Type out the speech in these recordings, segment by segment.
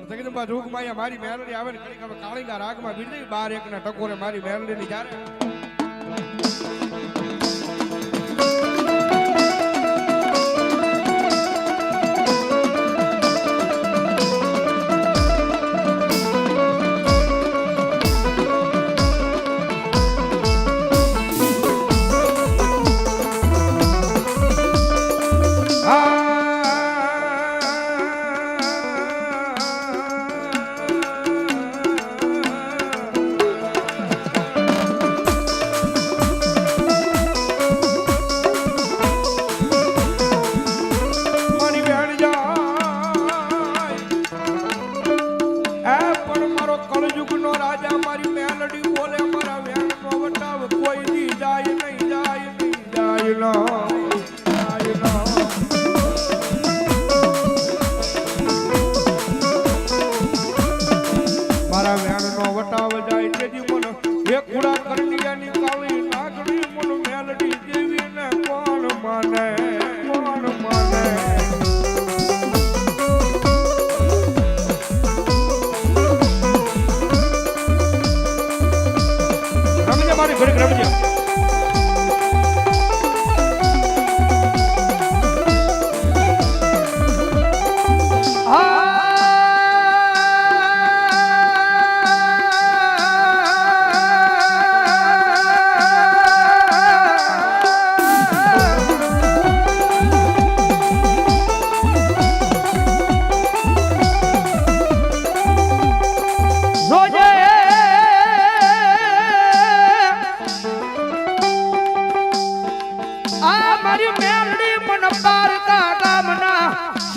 અને જગદંબા જોગમાં અહીંયા મારી મેલડી આવે ને ઘડીક હવે કાળીના રાગમાં બીજી બાર એકના ટકોરે મારી મેલડીની જ્યારે પણ કળયુગ નો રાજા, મારી મેલડી બોલે, મારા વેણનો વટાવ કોઈ દી જાય નહીં જાય નહીં, જાય ના. ઘડીક રમજે.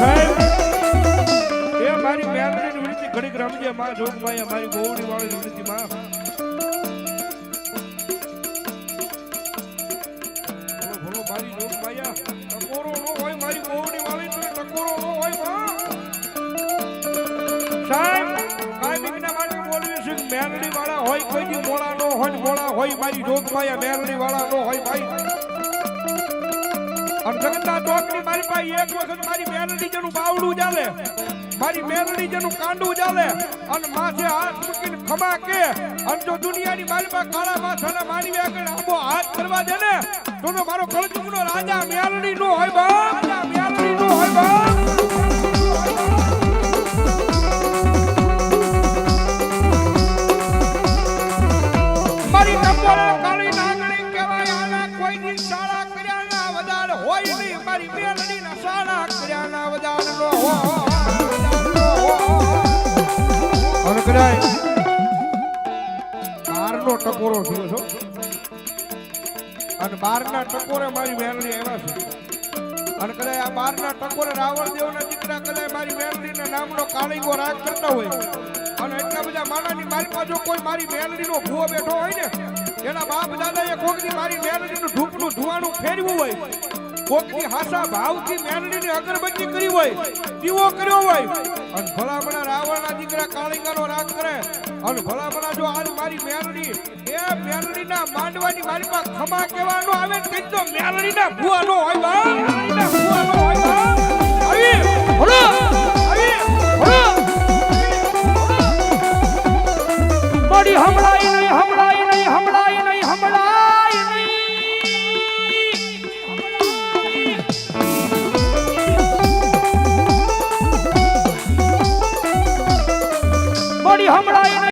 સાહેબ એ મારી મેલડીની વિનંતી ઘડીક રમજે માં જોગભાઈ મારી ગોવડી વાળી વૃત્તિ માં. મેલડી વાળા હોય કોઈ દી મોળા નો હોય મોળા હોય મારી જોગભાઈ મેલડી વાળા નો હોય ભાઈ. અને ચોકની મારી પાસે એક વખત મારી મેલડી જેનું બાવડું ચાલે. મારી મેલડી જેનું કાંડું ચાલે. અને માથે હાથ મૂકીને ખમા કે, અને જો દુનિયાની પાસે કાળા માથાના મારી આગળ આંબો હાથ કરવા દે ને, તો મારો કળજુગનો રાજા મેલડી નો હોય બા મેલડી નો હોય બાપ. કર્યા હોય અને બારનો ટકોરો મારી મેલડી આવ્યા છે. આ બારના ટકોરે રાવણ દેવના દીકરા કદાચ મારી મેલડીના નામનો કાળીગો રાગ કરતા હોય. અને એટલા બધા માણાની મારી પાછો કોઈ મારી મેલડીનો ભૂવો બેઠો હોય ને એના બાપ દાદાએ કોકની મારી મેલડીનું ધૂપનું ધુવાનું ફેરવું હોય. કોકની હાસા ભાવથી મેલડીની અગરબત્તી કરી હોય, દીવો કર્યો હોય. અને ભલામણા રાવણના દીકરા કાળિંગાનો રાગ કરે. અને ભલામણા જો આજ મારી મેલડી એ મેલડીના માંડવાની મારી પાસે ખમા કહેવાનો આવે ને કંઈક તો મેલડીના ભૂવાનો હોય બા. મેલડીના ભૂવાનો હોય બા. આવી બોલો